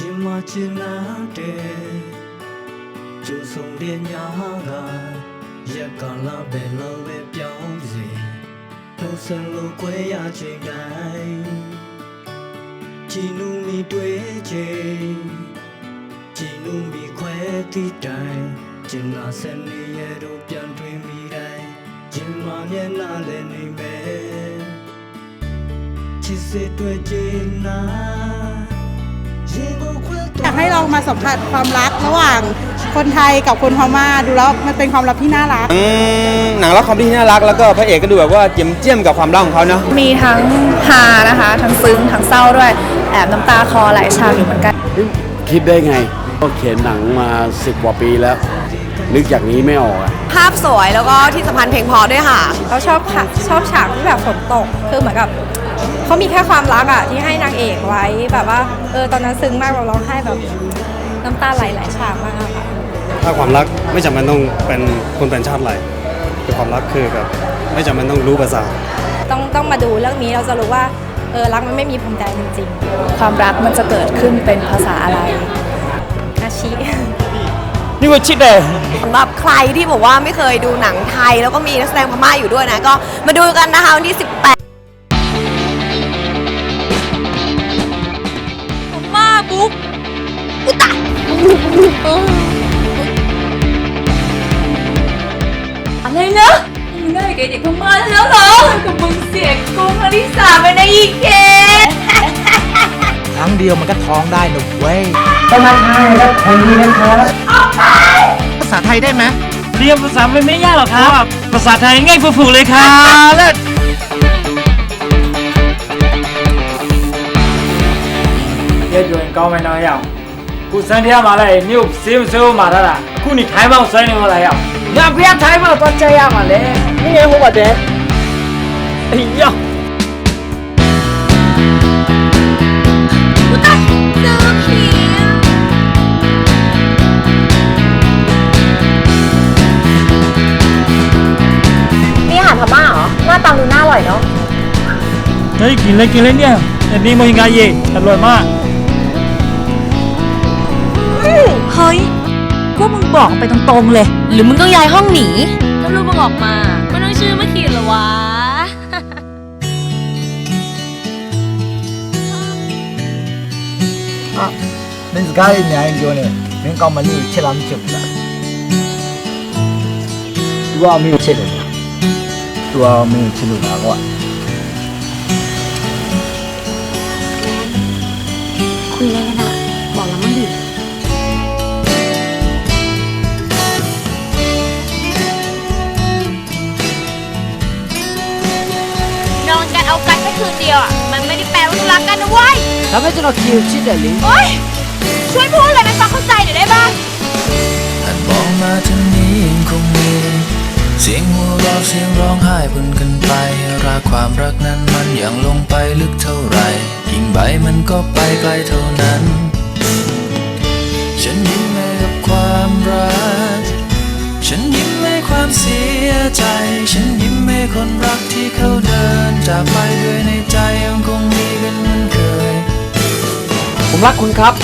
ရှင်မချင်နာတဲ့ကျိုးဆုံးတဲ့ညာကရက်ကလာပဲလုံးပဲပြောင်းစီနှုတ်ဆက်လို့ခွဲရချိန်တိုင်းကြည်နူမီတွေ့ချိန်ကြည်နူမီခွဲသည့်တိုင်ကျင်နာစနေရတော့ပြန်တွင်မိတိုင်းကျင်မမျက်နှာလည်းနေမယ်ချစ်စစ်တွေ့ကျင်နာရင်ကိုခွဲ อยากให้เรามาสัมผัสความรักระหว่างคนไทยกับคนพม่าดูแล้วมันเป็นความรักที่น่ารัก อืมหนังรักความที่น่ารักแล้วก็พระเอกก็ดูแบบว่าเจียมเจียมกับความรักของเขาเนาะมีทั้งฮานะคะ ทั้งซึ้ง ทั้งเศร้าด้วย แอบน้ำตาคลอหลายฉากอยู่เหมือนกัน คิดได้ไง ก็เขียนหนังมาสิบกว่าปีแล้ว นึกอย่างนี้ไม่ออกอะภาพสวยแล้วก็ที่สำคัญเพลงเพอด้วยค่ะ เราชอบค่ะชอบฉากที่แบบฝนตก คือเหมือนกับ เขามีแค่ความรักอะที่ให้นางเอกไว้แบบว่าเออตอนนั้นซึ้งมากเราร้องไห้แบบน้ำตาไหลหลายฉากมากค่ะถ้าความรักไม่จำเป็นต้องเป็นคนเป็นชาติอะไรแต่ความรักคือแบบไม่จำเป็นต้องรู้ภาษา ต้องต้องมาดูเรื่องนี้เราจะรู้ว่าเออรักมันไม่มีพรมแดนจริงความรักมันจะเกิดขึ้นเป็นภาษาอะไรๆอาชีนี่ว่าชิดเลยสำหรับใครที่บอกว่าไม่เคยดูหนังไทย แล้วก็มีนักแสดงพม่าอยู่ด้วยนะ ก็มาดูกันนะคะวันที่ 18 อะไรนะมึงได้กับเด็กพม่าแล้วเหรอกับมึงเสียกุ้งอลิสาไปในอีกเคครั้งเดียวมันก็ท้องได้หนุกเว้ยสมัครไทยและไทยดีนะครับภาษาไทยได้ไหมเรียนภาษาไม่ไม่ยากหรอกครับ ภาษาไทยง่ายฟูๆเลยครับเลิศเยอะอยู่高ไม่น้อยอะกูสันที่มาเลยนิ้วซีมซูมาแล้วล่ะกูนี่ไทยบ้างใส่เนี่ยมาเลยอะ งานเพียไทยมาตัวใจอะมาเลยนี่ไงหัวเด็กไอ้ยะนี่อาหารพม่าเหรอหน้าตาดูน่าอร่อยเนาะเฮ้ยกินเลยกินเลยเนี่ยอันนี้โมฮิงกาเย่อร่อยมาก เฮ้ย พวกมึงบอกไปตรงๆเลย หรือมึงต้องย้ายห้องหนี ถ้าลูกมึงออกมามันต้องชื่อมะขีดเหรอวะ 아, 맨스가리 냐인 교네 맨가 말리 체람 쳔다 두아 미 체로 두아 미 체로 나고คุยอะไรกันนะ อนกันเอากันแค่คืนเดียวอะมันไม่ได้แปลว่ารักกันนะเว้ย 남해준아 기회 진짜 리 โอ้ยช่วยพูดอะไรมัฟังเข้าใจหน่อยได้บ้างหันมองมาทางนี้ยังคงมี เสียงหัวเราะเสียงร้องไห้บนกันไป ราความรักนั้นมันยังลงไปลึกเท่าไหร่ ยิ่งไปมันก็ไปไกลเท่านั้น ฉันยัง จากไปด้วยในใจยังคงมีกันเหมือนเคย ผมรักคุณครับ